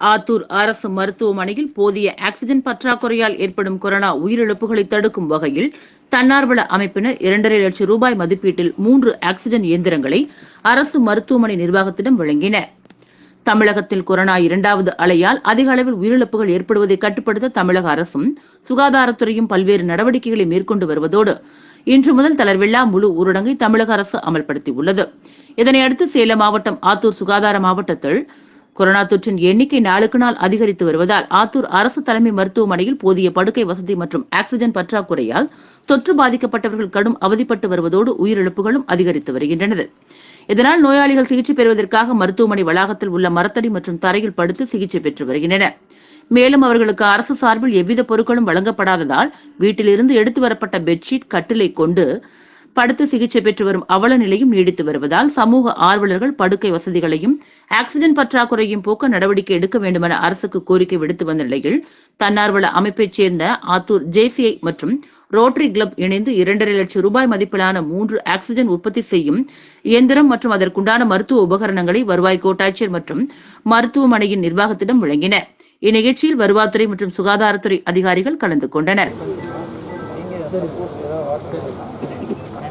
ஆத்தூர் அரசு மருத்துவமனையில் போதிய ஆக்சிஜன் பற்றாக்குறையால் ஏற்படும் கொரோனா உயிரிழப்புகளை தடுக்கும் வகையில் தன்னார்வல அமைப்பினர் இரண்டரை லட்சம் ரூபாய் மதிப்பீட்டில் மூன்று ஆக்சிஜன் இயந்திரங்களை அரசு மருத்துவமனை நிர்வாகத்திடம் வழங்கினர். தமிழகத்தில் கொரோனா இரண்டாவது அலையால் அதிக அளவில் உயிரிழப்புகள் ஏற்படுவதை கட்டுப்படுத்த தமிழக அரசும் சுகாதாரத்துறையும் பல்வேறு நடவடிக்கைகளை மேற்கொண்டு வருவதோடு இன்று முதல் தளர்வில்லா முழு ஊரடங்கை தமிழக அரசு அமல்படுத்தியுள்ளது. இதனையடுத்து சேலம் மாவட்டம் ஆத்தூர் சுகாதார மாவட்டத்தில் கொரோனா தொற்றின் எண்ணிக்கை நாளுக்கு நாள் அதிகரித்து வருவதால் ஆத்தூர் அரசு தலைமை மருத்துவமனையில் போதிய படுக்கை வசதி மற்றும் ஆக்சிஜன் பற்றாக்குறையால் தொற்று பாதிக்கப்பட்டவர்கள் கடும் அவதிப்பட்டு வருவதோடு உயிரிழப்புகளும் அதிகரித்து வருகின்றன இதனால் நோயாளிகள் சிகிச்சை பெறுவதற்காக மருத்துவமனை வளாகத்தில் உள்ள மரத்தடி மற்றும் தரையில் படுத்து சிகிச்சை பெற்று வருகின்றனர் மேலும் அவர்களுக்கு அரசு சார்பில் எவ்வித பொருட்களும் வழங்கப்படாததால் வீட்டிலிருந்து எடுத்து வரப்பட்ட பெட்ஷீட் கட்டிலை கொண்டு படுத்து சிகிச்சை பெற்று வரும் அவல நிலையும் நீடித்து வருவதால் சமூக ஆர்வலர்கள் படுக்கை வசதிகளையும் ஆக்சிஜன் பற்றாக்குறையும் போக்க நடவடிக்கை எடுக்க வேண்டுமென அரசுக்கு கோரிக்கை விடுத்து வந்த நிலையில் தன்னார்வல அமைப்பைச் சேர்ந்த ஆத்தூர் ஜேசிஐ மற்றும் ரோட்டரி கிளப் இணைந்து இரண்டரை லட்சம் ரூபாய் மதிப்பிலான மூன்று ஆக்சிஜன் உற்பத்தி செய்யும் இயந்திரம் மற்றும் அதற்குண்டான மருத்துவ உபகரணங்களை வருவாய் கோட்டாட்சியர் மற்றும் மருத்துவமனையின் நிர்வாகத்திடம் வழங்கின. இந்நிகழ்ச்சியில் வருவாய்த்துறை மற்றும் சுகாதாரத்துறை அதிகாரிகள் கலந்து கொண்டனர்.